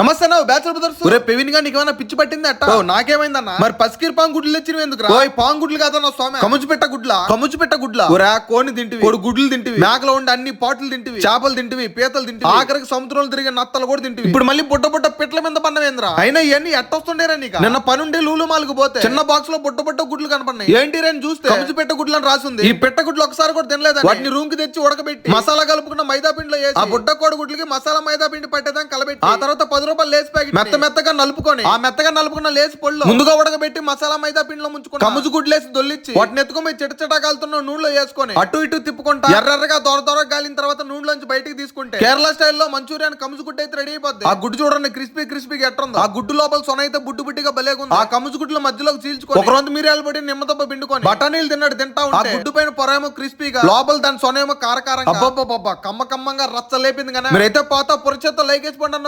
నమస్తే నా bachelor brothers. ఒరే పెవిన్గా నీకేమైనా పిచ్చి పట్టింది అట్ట? ఓ, నాకేమైందన్నా? మరి పసికిరి పాంగ్ గుడ్లు తెచ్చినవి ఎందుకు ఓయ్ పాంగ్ గుడ్లు కాదన్న స్వామి. కముజు పెట్ట గుడ్ల? కముజు పెట్ట గుడ్ల. ఒరే కోని తింటివి. కొడు గుడ్లు తింటివి. మేకలో ఉండి అన్ని పాటలు తింటివి. చేపలు తింటివి పీతలు తింటివి. ఆఖరికి సముద్రంలో తిరిగే నత్తలు కూడా తింటివి. ఇప్పుడు మళ్ళీ బుట్ట బుట్ట పిట్ల మీద పన్నవేంద్రా? అయినా ఇవన్నీ ఎట్టొస్తుండేరా నీకు? నిన్న పని ఉండి లూలు మాలకు పోతే. చిన్న బాక్స్లో బుట్ట బుట్ట గుడ్లు కనపడినాయి. ఏంటి రేని చూస్తే? కముజు పెట్ట గుడ్లు అని రాసింది. ఈ పెట్ట గుడ్లు ఒకసారి కూడా తినలేదు వాటిని రూమ్కి తెచ్చి ఉడకబెట్టి మసాలా కలుపుకున్న మైదా పిండిలో వేసి ఆ బుట్ట కోడి గుడ్లకి మసాలా మైదా పిండి పట్టేదాం కలబెట్టి ఆ తర్వాత పది రూపాయలు లేస్ ప్యాకెట్ మెత్త మెత్తగా నలుపుకొని. ఆ మెత్తగా నలుపుకున్న లేస్ పొళ్ళు ముందుగా ఉడకబెట్టి మసాలా మైదా పిండిలో ముంచుకొని కముజు గుడ్లేసి దొల్లిచ్చి వాటిని ఎత్తుకొని చిట కాలుతున్న నూనెలో వేసుకొని అటు ఇటు తిప్పుకుంటా ఎర్రగా దొర దొర గాలిన తర్వాత నూనెలోంచి బయటికి తీసుకుంటే కేరళ స్టైల్లో మంచూరియన్ కముజు గుడ్డు అయితే రెడీ అయిపోద్ది. ఆ గుడ్డు చూడండి క్రిస్పీ క్రిస్పీగా ఎట్టుంది. ఆ గుడ్డు లోపల సొన అయితే బుడ్డు బుడ్డిగా భలేగుంది ఆ కముజు గుడ్లు మధ్యలోకి చీల్చుకొని ఒక రోజు మిరియాలు పొడి నిమ్మదబ్బ పిండుకొని బఠానీలు తిన్నాడు తింటా ఉంటే ఆ గుడ్డు పైన పొరేమో క్రిస్పీగా లోపల దాని సొనేమో కారకారంగా. అబ్బబ్బబ్బబ్బ కమ్మ కమ్మంగా రచ్చ లేపింది కానీ మీరైతే పోతా పొరచేత్తో లైక్ వేసి పండి